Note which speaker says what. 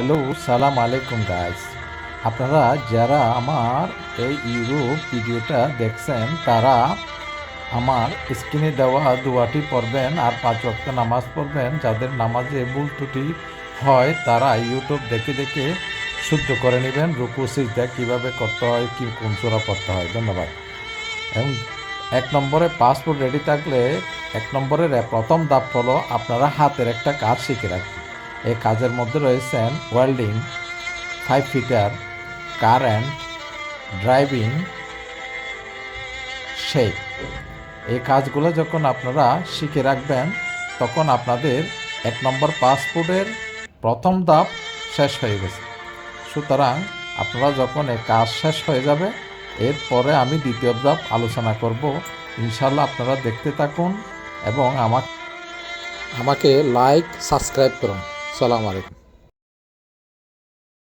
Speaker 1: Hello, সালাম আলাইকুম guys আপনারা যারা আমার এই ইউরোপ ভিডিওটা দেখছেন, তারা আমার স্ক্রিনে দেওয়া দুয়াটি পড়বেন আর পাঁচ ওয়াক্ত নামাজ পড়বেন। যাদের নামাজে ভুল ত্রুটি হয়, তারা ইউটিউব দেখে দেখে শুদ্ধ করে নেবেন। রুকু, সিজদা কীভাবে করতে হয়, কী কোন চূড়া পড়তে হয়। ধন্যবাদ। এবং এক নম্বরে পাসপোর্ট রেডি থাকলে, এক নম্বরের প্রথম ধাপ হলো আপনারা হাতের একটা কাজ শিখে রাখবেন। এই কাজের মধ্যে রয়েছেন welding five fitter current driving shape এই কাজগুলো যখন আপনারা শিখে রাখবেন, তখন আপনাদের এক নম্বর পাসপোর্টের প্রথম ধাপ শেষ হয়ে গেছে। সুতরাং আপনারা যখন এই কাজ শেষ হয়ে যাবে, এরপরে আমি দ্বিতীয় ধাপ আলোচনা করব। ইনশাল্লাহ আপনারা দেখতে থাকুন এবং আমাকে
Speaker 2: আমাকে লাইক সাবস্ক্রাইব করুন। সালাম আলাইকুম।